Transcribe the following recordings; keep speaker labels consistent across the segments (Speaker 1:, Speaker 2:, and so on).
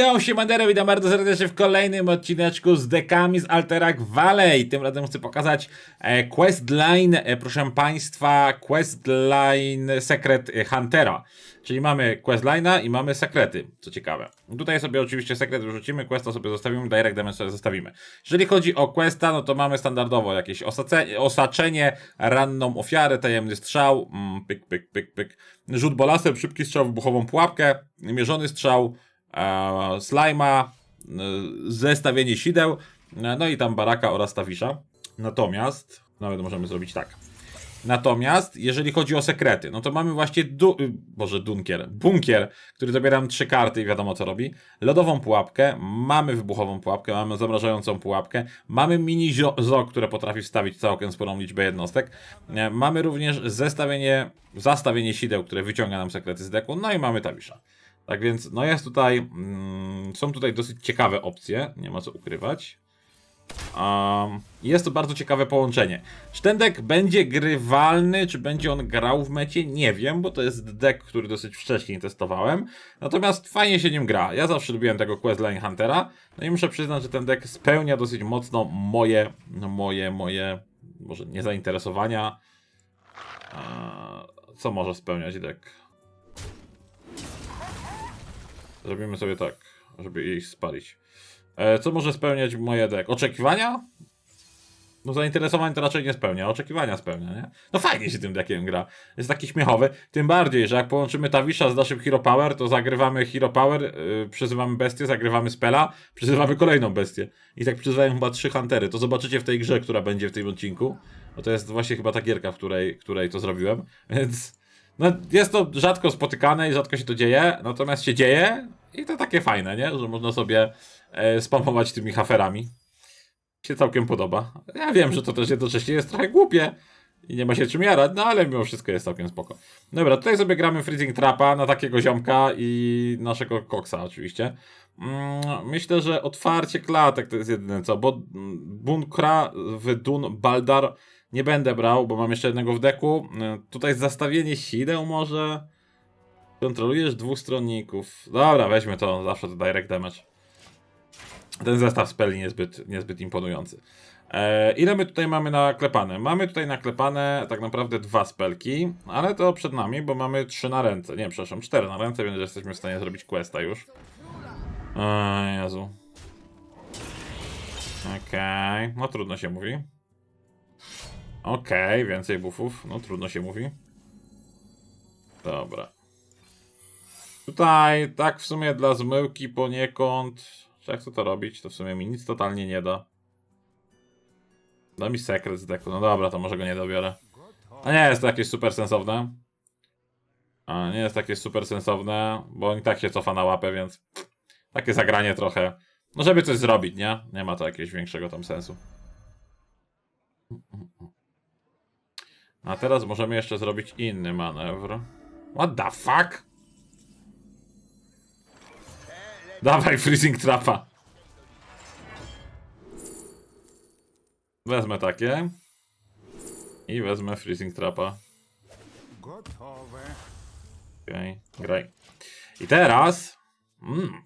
Speaker 1: Yo, siemandero, witam bardzo serdecznie w kolejnym odcineczku z dekami z Alterac Valley. Tym razem chcę pokazać e, questline, e, proszę państwa, questline sekret e, Huntera. Czyli mamy questline'a i mamy sekrety, co ciekawe. Tutaj sobie oczywiście sekret wyrzucimy, questa sobie zostawimy, direct damage sobie zostawimy. Jeżeli chodzi o questa, no to mamy standardowo jakieś osaczenie, ranną ofiarę, tajemny strzał, mm, pyk, pyk, pyk, pyk. Rzut bolasem, szybki strzał, wybuchową pułapkę, mierzony strzał, e, e, zestawienie sideł, e, no i tam baraka oraz tawisza. Natomiast, nawet możemy zrobić tak. Natomiast, jeżeli chodzi o sekrety, no to mamy właśnie, du- y, boże, dunkier, bunkier, który zabieram trzy karty i wiadomo co robi. Lodową pułapkę, mamy wybuchową pułapkę, mamy zamrażającą pułapkę, mamy mini zio- zo, które potrafi wstawić całkiem sporą liczbę jednostek. E, Mamy również zestawienie, zastawienie sideł, które wyciąga nam sekrety z deku, no i mamy tawisza. Tak więc, no jest tutaj, mm, są tutaj dosyć ciekawe opcje, nie ma co ukrywać. Um, jest to bardzo ciekawe połączenie. Czy ten deck będzie grywalny, czy będzie on grał w mecie? Nie wiem, bo to jest deck, który dosyć wcześniej testowałem. Natomiast fajnie się nim gra. Ja zawsze lubiłem tego Questline Huntera. No i muszę przyznać, że ten deck spełnia dosyć mocno moje, no moje, moje, może nie zainteresowania. Eee, co może spełniać deck? Zrobimy sobie tak, żeby ich spalić. E, co może spełniać moje deck? Oczekiwania? No zainteresowań to raczej nie spełnia, oczekiwania spełnia, nie? No fajnie się tym deckiem gra. Jest taki śmiechowy. Tym bardziej, że jak połączymy Tawisza z naszym Hero Power, to zagrywamy Hero Power, yy, przyzywamy bestię, zagrywamy Spela, przyzywamy kolejną bestię. I tak przyzywają chyba trzy Huntery. To zobaczycie w tej grze, która będzie w tym odcinku. Bo to jest właśnie chyba ta gierka, w której, której to zrobiłem. Więc no, jest to rzadko spotykane i rzadko się to dzieje, natomiast się dzieje i to takie fajne, nie? Że można sobie e, spamować tymi haferami. Się całkiem podoba. Ja wiem, że to też jednocześnie jest trochę głupie i nie ma się czym jarać, no ale mimo wszystko jest całkiem spoko. Dobra, tutaj sobie gramy Freezing Trapa na takiego ziomka i naszego koksa oczywiście. Mm, myślę, że otwarcie klatek to jest jedyne co, bo mm, Bunkra w Dun Baldar nie będę brał, bo mam jeszcze jednego w deku. Y, Tutaj zastawienie sideł może. Kontrolujesz dwóch stronników. Dobra, weźmy to, zawsze to direct damage. Ten zestaw speli niezbyt, niezbyt imponujący. E, ile my tutaj mamy naklepane? Mamy tutaj naklepane tak naprawdę dwa spelki, ale to przed nami, bo mamy trzy na ręce. Nie, przepraszam, cztery na ręce, więc jesteśmy w stanie zrobić questa już. O Jezu. Okej, no trudno się mówi. Okej, więcej buffów, no trudno się mówi. Dobra. Tutaj tak w sumie dla zmyłki poniekąd. Jak chcę to robić, to w sumie mi nic totalnie nie da. Da mi sekret z deku. No dobra, to może go nie dobiorę. A nie jest to jakieś super sensowne. A nie jest takie super sensowne, bo on i tak się cofa na łapę, więc takie zagranie trochę. No żeby coś zrobić, nie? Nie ma to jakiegoś większego tam sensu. A teraz możemy jeszcze zrobić inny manewr. What the fuck? Dawaj freezing trapa. Wezmę takie. I wezmę freezing trapa.
Speaker 2: Gotowe.
Speaker 1: Okej, graj. I teraz... Mm,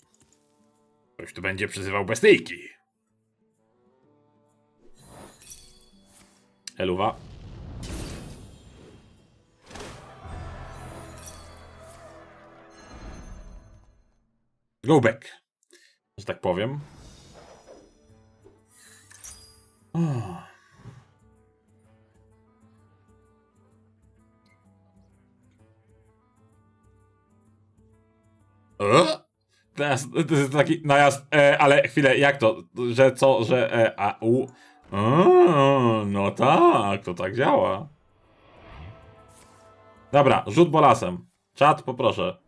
Speaker 1: ktoś tu będzie przyzywał bestyjki. Eluwa. Go back. Że tak powiem. Oh. Teraz to jest taki najazd, e, ale chwilę, jak to? Że co, że e, a u. No tak, to tak działa. Dobra, rzut bolasem. Czat, poproszę.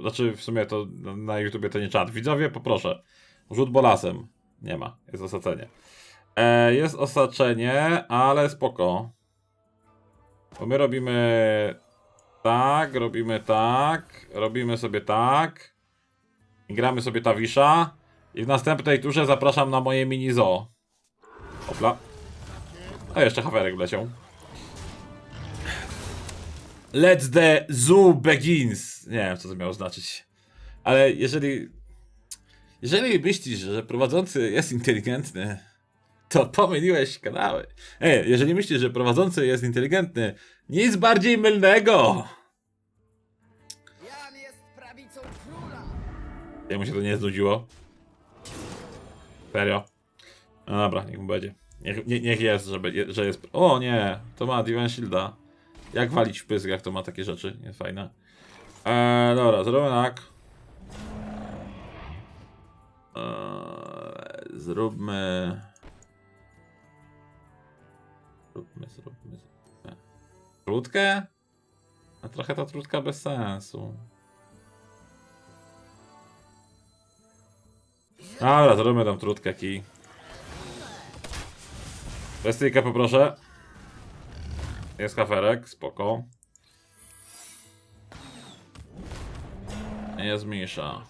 Speaker 1: Znaczy, w sumie to na YouTubie to nie czat. Widzowie, poproszę. Rzut bolasem. Nie ma, jest osadzenie. E, jest osaczenie, ale spoko. Bo my robimy tak, robimy tak, robimy sobie tak. I gramy sobie Tawisza. I w następnej turze zapraszam na moje mini zoo. Opla. A jeszcze hawerek wleciał. Let the zoo begins. Nie wiem, co to miało znaczyć. Ale jeżeli... Jeżeli myślisz, że prowadzący jest inteligentny, to pomyliłeś kanały. Ej, jeżeli myślisz, że prowadzący jest inteligentny, nic bardziej mylnego!
Speaker 3: Jan jest prawicą króla!
Speaker 1: Jak mu się to nie znudziło? Serio? No dobra, niech mu będzie. Niech, nie, niech jest, że, będzie- że jest. O nie, to ma Divine Shielda. Jak walić w jak to ma takie rzeczy? Nie fajne. Eee, dobra, zrobimy tak. Eee, zróbmy. Zróbmy, zróbmy. zróbmy. Trutkę? A trochę ta trutka bez sensu. Dobra, zrobimy tam trutkę kij. Bestyjkę poproszę. Jest kaferek, spoko. Jest mniejsza.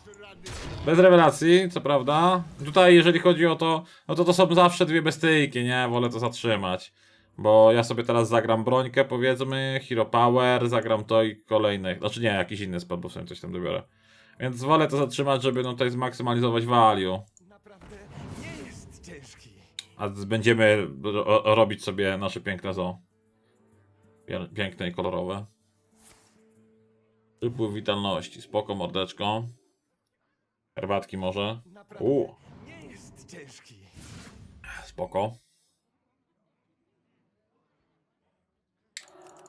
Speaker 1: Bez rewelacji, co prawda. Tutaj, jeżeli chodzi o to, no to to są zawsze dwie bestyjki, nie? Wolę to zatrzymać. Bo ja sobie teraz zagram brońkę, powiedzmy, Hero Power, zagram to i kolejne. Znaczy nie, jakiś inny spell, bo w sumie coś tam dobiorę. Więc wolę to zatrzymać, żeby no tutaj zmaksymalizować value. A będziemy ro robić sobie nasze piękne zoo. Piękne i kolorowe. Przypływ witalności. Spoko mordeczko. Herbatki może. U,
Speaker 2: nie jest ciężki.
Speaker 1: spoko.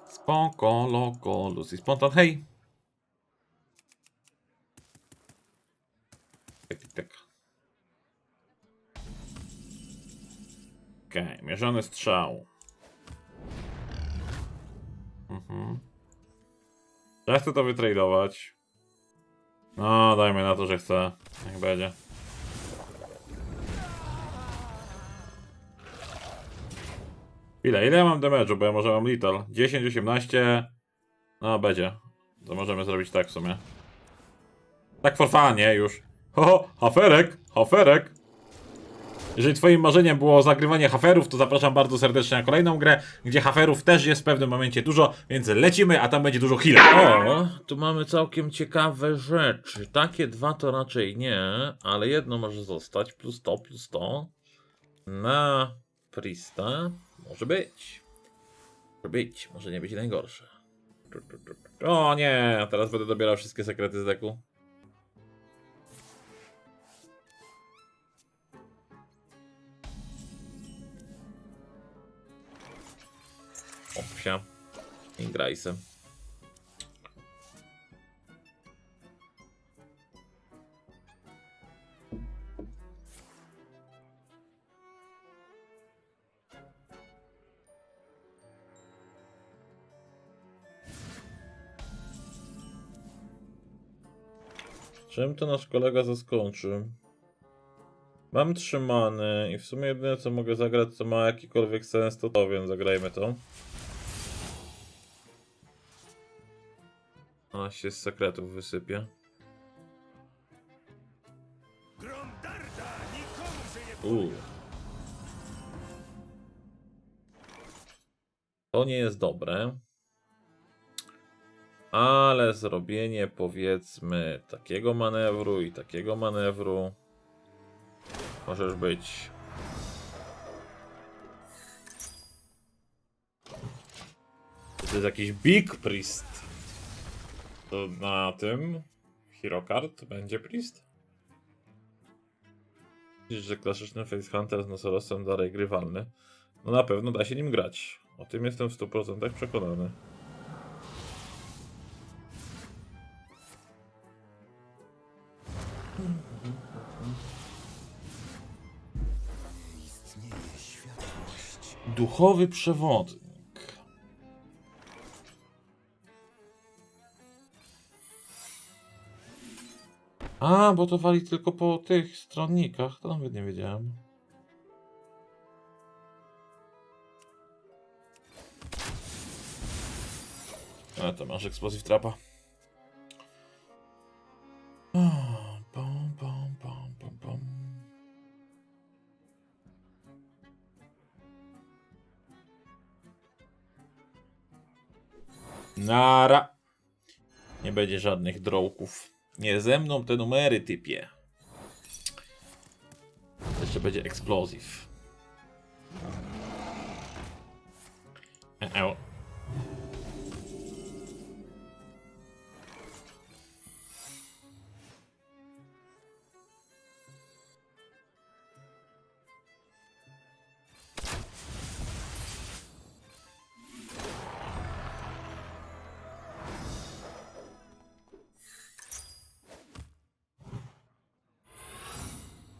Speaker 1: Spoko, loko, Lucy Spontan, hej! Tak, tak, tak. Okej, mierzony strzał. Mhm. Ja chcę to wytradować. No, dajmy na to, że chcę. Niech będzie. Ile? Ile ja mam damage'u? Bo ja może mam little. 10, 18. No, będzie. To możemy zrobić tak w sumie. Tak for fun, nie? Już. Ho, ho, haferek, haferek. Jeżeli twoim marzeniem było zagrywanie haferów, to zapraszam bardzo serdecznie na kolejną grę, gdzie haferów też jest w pewnym momencie dużo, więc lecimy, a tam będzie dużo healer. O, tu mamy całkiem ciekawe rzeczy. Takie dwa to raczej nie, ale jedno może zostać, plus to, plus to. Na Prista może być. Może być, może nie być najgorsze. O nie, teraz będę dobierał wszystkie sekrety z deku. Opsia. I grajsem. Czym to nasz kolega zaskoczy? Mam trzymany i w sumie jedyne co mogę zagrać, co ma jakikolwiek sens, to to, więc zagrajmy to. Się z sekretów wysypie. Uuu. To nie jest dobre. Ale zrobienie powiedzmy takiego manewru i takiego manewru możesz być. To jest jakiś Big Priest. To na tym Hero Card będzie Priest? Widzisz, że klasyczny Face Hunter z Nosorosem dalej grywalny. No na pewno da się nim grać. O tym jestem w 100% przekonany. Duchowy przewodnik. A, bo to wali tylko po tych stronnikach. To nawet nie wiedziałem. A, to masz Explosive Trapa. Nara. Nie będzie żadnych drołków. Nie ze mną te numery, typie. Jeszcze będzie eksplozyw. Eł. E,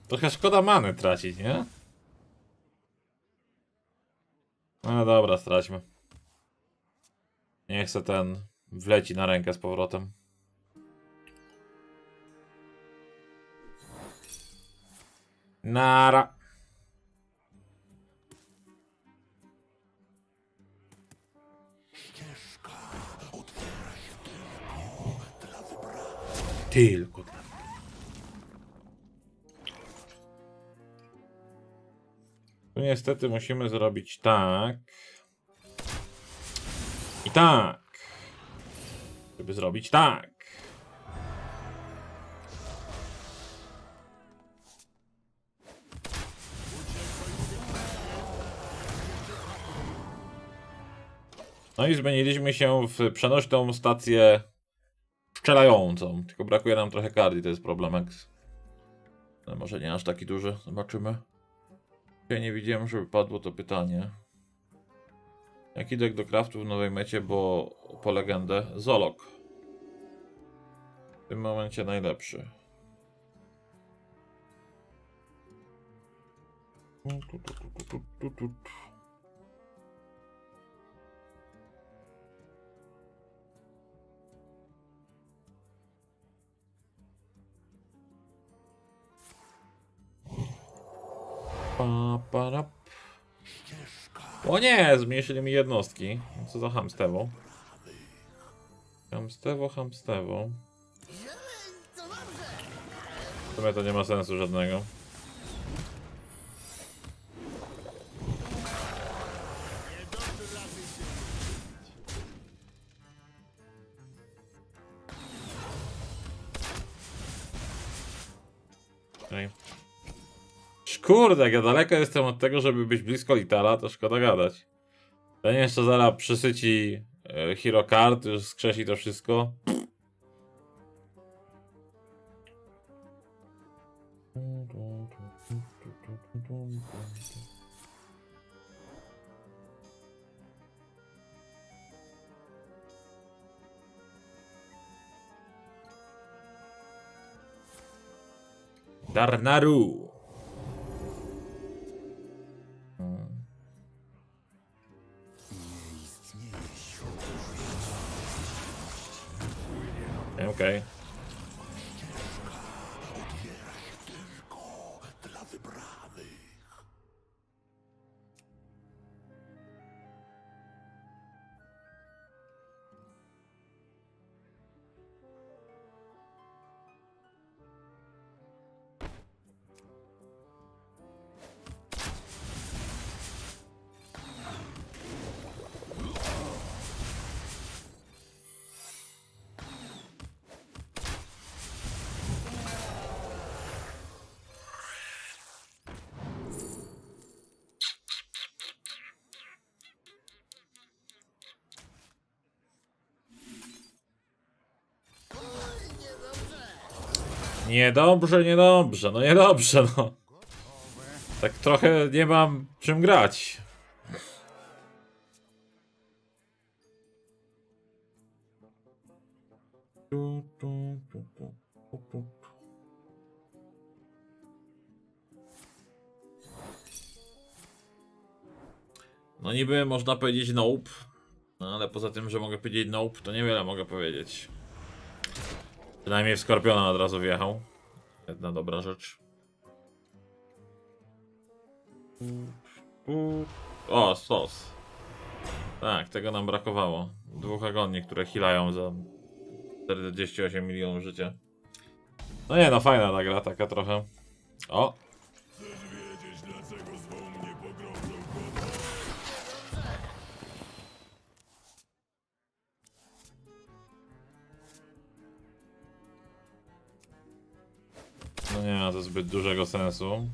Speaker 1: Trochę szkoda many tracić, nie? No dobra, straćmy. Nie chcę ten wleci na rękę z powrotem. Nara. Tylko dla Tu niestety musimy zrobić tak. I tak. Żeby zrobić tak. No i zmieniliśmy się w przenośną stację strzelającą. Tylko brakuje nam trochę kart i to jest problemek. Ale może nie aż taki duży. Zobaczymy. Ja nie widziałem, żeby padło to pytanie. Jaki deck do craftu w nowej mecie, bo po legendę Zolok. W tym momencie najlepszy. Tu, tu, tu, tu, tu, tu, tu. Pa, para. O nie, zmniejszyli mi jednostki. Co za hamstewo. Hamstewo, hamstewo. W sumie to nie ma sensu żadnego. Okej. Kurde, jak ja daleko jestem od tego, żeby być blisko Litala, to szkoda gadać. Ten jeszcze zaraz przysyci e, Hero Card, już skrzesi to wszystko. Darnaru. Niedobrze, niedobrze, no niedobrze, no. Tak trochę nie mam czym grać. No niby można powiedzieć nope, no ale poza tym, że mogę powiedzieć nope, to niewiele mogę powiedzieć. Przynajmniej w Skorpiona od razu wjechał. Jedna dobra rzecz. O, sos. Tak, tego nam brakowało. Dwóch agoni, które hilają za 48 milionów życia. No nie, no fajna ta gra, taka trochę. O! To nie ma to zbyt dużego sensu.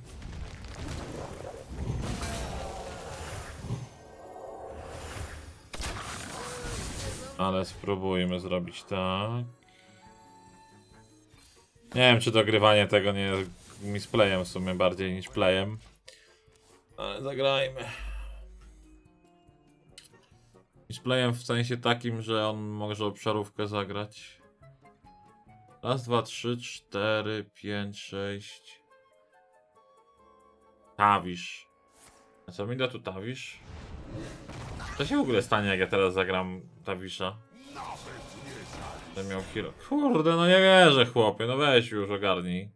Speaker 1: Ale spróbujmy zrobić tak. Nie wiem, czy dogrywanie tego nie jest misplayem w sumie bardziej niż playem. Ale zagrajmy. Misplayem w sensie takim, że on może obszarówkę zagrać. Raz, dwa, trzy, cztery, pięć, sześć. Tawisz. A co mi da tu Tawisz? Co się w ogóle stanie, jak ja teraz zagram Tawisza? Będę miał hero. Kurde, no nie wierzę, chłopie, no weź już ogarnij.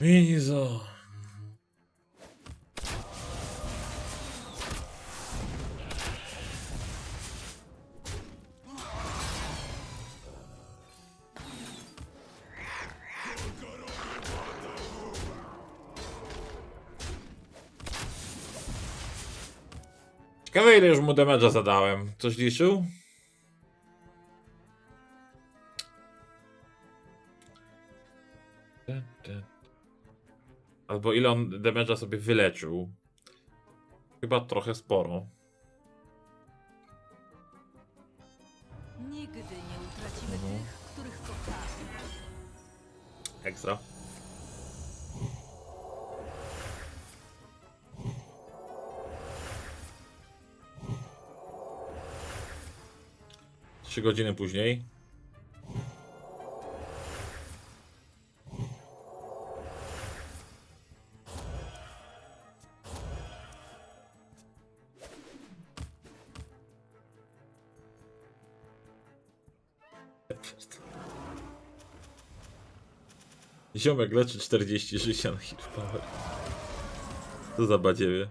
Speaker 1: Mizo. Ciekawe ile już mu damage'a zadałem. Coś liczył? Albo ile on damage'a sobie wyleczył. Chyba trochę sporo.
Speaker 4: Nigdy nie utracimy tych, których kochamy.
Speaker 1: Ekstra. Trzy godziny później. Ziomek leczy 40 życia na hit power. Co za badziewie.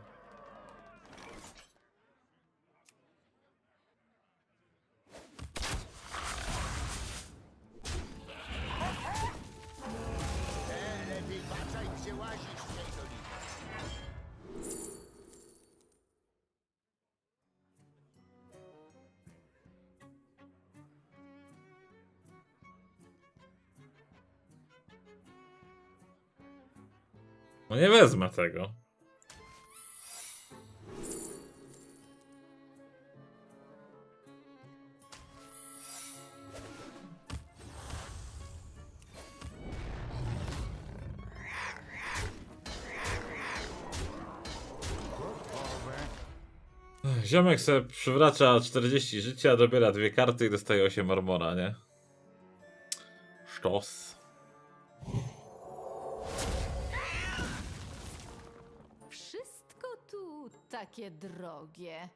Speaker 1: No nie wezmę tego. Ziomek se przywraca 40 życia, dobiera dwie karty i dostaje 8 armora, nie? Sztos.
Speaker 4: Takie drogie.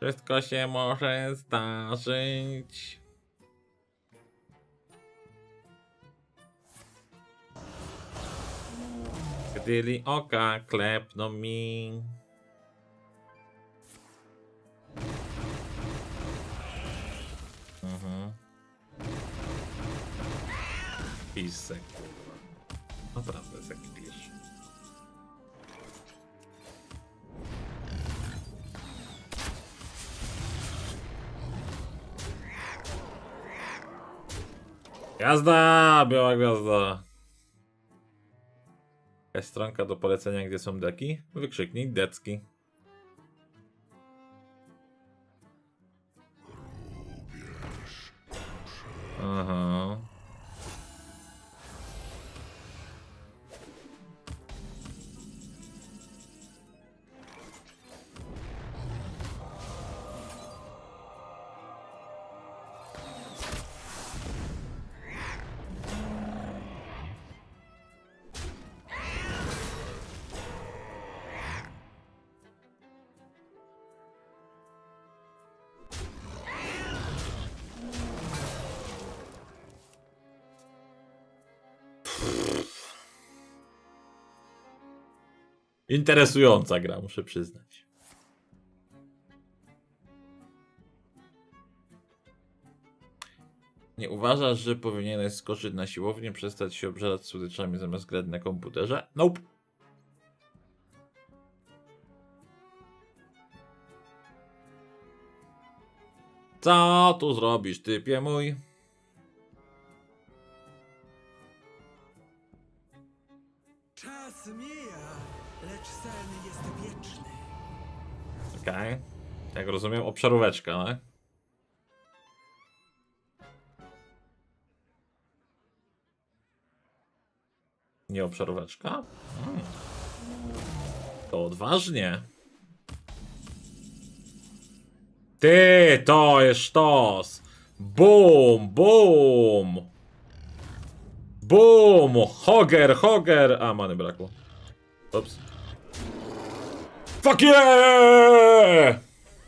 Speaker 1: Wszystko się może zdarzyć. Gdyli oka klepną mi. Mhm. Pisek. Naprawdę Gwiazda! Biała gwiazda. Jakaś stronka do polecenia, gdzie są deki? Wykrzyknik decki. Aha. Interesująca gra, muszę przyznać. Nie uważasz, że powinieneś skoczyć na siłownię, przestać się obżerać słodyczami zamiast grać na komputerze? Nope. Co tu zrobisz, typie mój?
Speaker 2: nadzieja, lecz sen jest wieczny.
Speaker 1: Okej. Jak rozumiem, obszaróweczka, no? Nie obszaróweczka? Hmm. To odważnie. Ty, to jest sztos! Bum, bum! Bum! Hoger, hoger! A, many brakło. Ups. Fuck yeah!